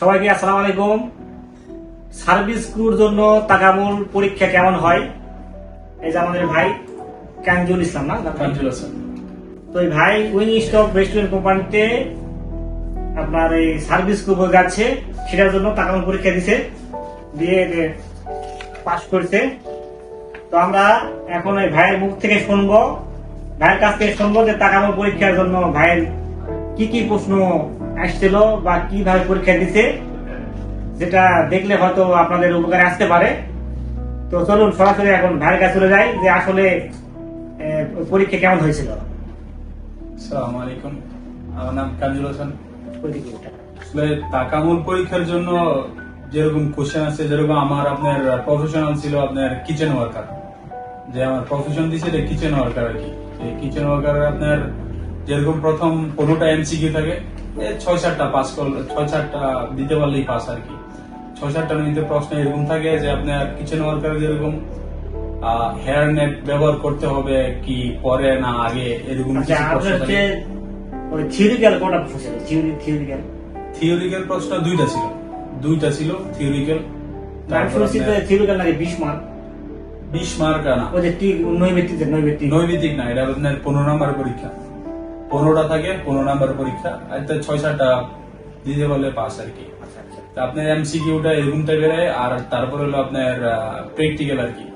সবাইকে আসসালামু আলাইকুম। সার্ভিস ক্রুর জন্য তাকামুল পরীক্ষা কেমন হয়? এই যে আমাদের ভাই কাঞ্জুল ইসলাম না? কাঞ্জুল হাসান। তো এই ভাই উইং স্টপ রেস্টুরেন্ট কোম্পানিতে আপনার এই সার্ভিস ক্রু যাচ্ছে সেটার জন্য তাকামুল পরীক্ষা দিছে দিয়ে পাস করছে। তো আমরা এখন ওই ভাইয়ের মুখ থেকে শুনব ভাইয়ের কাছ থেকে শুনব যে তাকামুল পরীক্ষার জন্য ভাইয়ের কি কি প্রশ্ন আসছিল বা কীভাবে পরীক্ষা দিছে যেটা দেখলে হয়তো আপনাদের উপকারে আসতে পারে। তো চলুন সরাসরি এখন ভাইয়ের কাছে চলে যাই যে আসলে পরীক্ষা কেমন হয়েছিল। আসসালামু আলাইকুম। আমার নাম কাঞ্জুল হাসান। তাকামুল পরীক্ষার জন্য যেরকম কোশ্চেন আছে যেরকম আমার আপনার প্রফেশনাল ছিল আপনার কিচেন ওয়ার্কার যে আমার প্রফেশন দিছে এটা কিচেন ওয়ার্কার আর কি। এই কিচেন ওয়ার্কার আপনার যেরকম প্রথম পনেরোটা এমসিকিউ থাকে ছয় সাতটা পাস করলে ছয় সাতটা দিতে পারলেই পাস আর কি। ছয় সাতটার মধ্যে প্রশ্ন এরকম থাকে যে আপনার কিচেন ওয়ার্কার যেরকম হেয়ার নেট ব্যবহার করতে হবে কি পরে না আগে এরকম আচ্ছা। থিওরিক্যাল কোনটা প্রশ্ন থিওরি থিওরিক্যাল থিওরিক্যাল প্রশ্ন দুইটা ছিল। দুইটা ছিল থিওরিক্যাল থিওরিক্যাল নাকি বিশ মার্ক বিশ মার্ক নৈমিত্তিক নৈমিত্তিক। নৈমিতিক না এটা আপনার পনেরো নাম্বার পরীক্ষা। পনেরোটা থাকে পনেরো নাম্বার পরীক্ষা। আর তো ছয় সাতটা দিতে পারলে পাস আর কি। আচ্ছা আচ্ছা। আপনার এমসিকিউটা এরকম টাইপের আর তারপরে হলো আপনার প্র্যাকটিক্যাল আর কি।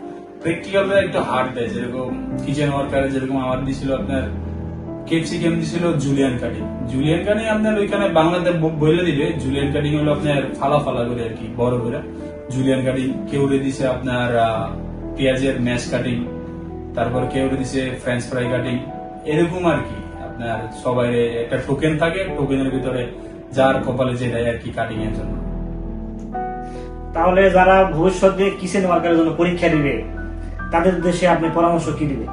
প্র্যাকটিক্যালটা একটু হার্ড দেয় যেরকম কিচেন ওয়ার্কার যেরকম আমার দিছিল আপনার কেপসিকাম দিছিল? জুলিয়ান কাটিং জুলিয়ান কাটিং আপনার ওইখানে বাংলাতে বলে দিবে। জুলিয়ান কাটিং হলো আপনার ফালা ফালা করে আর কি বড় করে। জুলিয়ান কাটিং কেউ রে দিছে আপনার পেঁয়াজের ম্যাশ কাটিং তারপর কেউ দিছে ফ্রেঞ্চ ফ্রাই কাটিং এরকম আর কি। আপনার সবাই একটা টোকেন থাকে টোকেনের ভিতরে যার কপালে যেটা আর কি কাটিং এর জন্য। তাহলে যারা ভবিষ্যতে কিচেন ওয়ার্কারের জন্য পরীক্ষা দিবে তাদের উদ্দেশ্যে আপনি পরামর্শ কি দিবেন?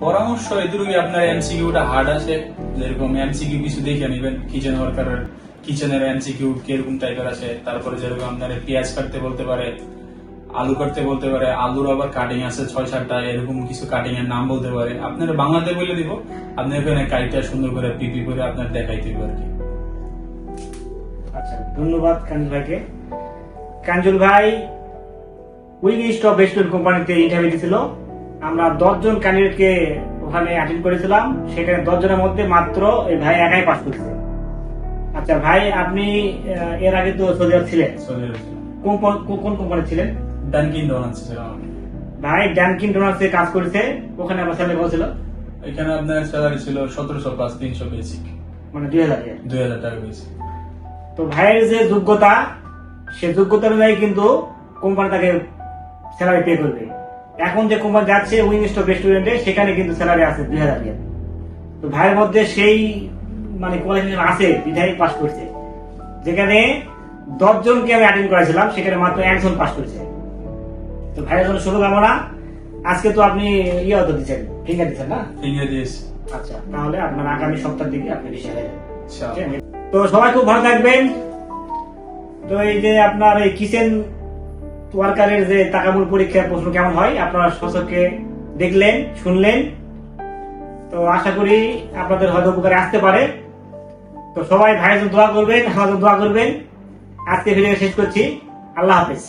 পরামর্শ এদুরুকি আপনার এমসিকিউটা হার্ড আছে। যেরকম এমসিকিউ কিছু দেখে নেবেন কিচেন ওয়ার্কারের কিচেনের এমসিকিউ কীরকম টাইপের আছে তারপরে যেরকম আপনার পেঁয়াজ কাটতে বলতে পারে আলু কাটতে বলতে পারে আলুর আবার কাটিং আছে ছয় সাতটা এরকম কিছু কাটিং এর নাম বলতে পারে। আপনার বাংলাতে বলে দিব। আপনি এখানে কাইটা সুন্দর করে পিপি করে আপনার দেখাইতে আর কি। আচ্ছা ধন্যবাদ কাঞ্জুল ভাইকে। কাঞ্জুল ভাই উইং রেস্টুরেন্ট কোম্পানিতে ইন্টারভিউ দিয়েছিল আমরা দশজন ক্যান্ডিডেটকে ওখানে অ্যাটেন্ড করেছিলাম। সেখানে দশজনের মধ্যে মাত্র এই ভাই একাই পাস করেছে। আচ্ছা ভাই আপনি এর আগে তো সৌদি আরব ছিলেন কোন- কোন কোম্পানি ছিলেন? ডানকিন ডোনাস ভাই ড্যানকিন ডোনার্সে কাজ করেছে। ওখানে আমার স্যালারি কত ছিল এখানে আপনার স্যালারি ছিল সতেরোশো প্লাস তিনশো বেসিক মানে দুই হাজার দুই হাজার টাকা বেসিক তো ভাইয়ের যে যোগ্যতা সে যোগ্যতা অনুযায়ী কিন্তু কোম্পানি তাকে স্যালারি পে করবে। এখন যে কোম্পানি যাচ্ছে উইং স্টপ রেস্টুরেন্টে সেখানে কিন্তু স্যালারি আছে দুই হাজার রিয়াল। তো ভাইয়ের মধ্যে সেই মানে কোয়ালিফিকেশন আছে বিধায়ক পাস করছে। যেখানে দশ জনকে আমি অ্যাটেন্ড করেছিলাম সেখানে মাত্র একজন পাস করেছে। তো ভাইয়ের জন্য শুভকামনা। আজকে তো আপনি ইয়ে হতে দিচ্ছেন ফিঙ্গার দিচ্ছেন না? ফিঙ্গার দিয়েছি। আচ্ছা তাহলে আপনার আগামী সপ্তাহের দিকে আপনি যাবেন। আচ্ছা। তো সবাই খুব ভালো থাকবেন। তো এই যে আপনার এই কিচেন ওয়ার্কারের যে তাকামূল পরীক্ষার প্রশ্ন কেমন হয় আপনারা সচকে দেখলেন শুনলেন। তো আশা করি আপনাদের হয়তো উপকারে আসতে পারে। তো সবাই ভাইয়ের দোয়া করবেন আমাদের দোয়া করবেন। আজকে ভিডিও শেষ করছি। আল্লাহ হাফেজ।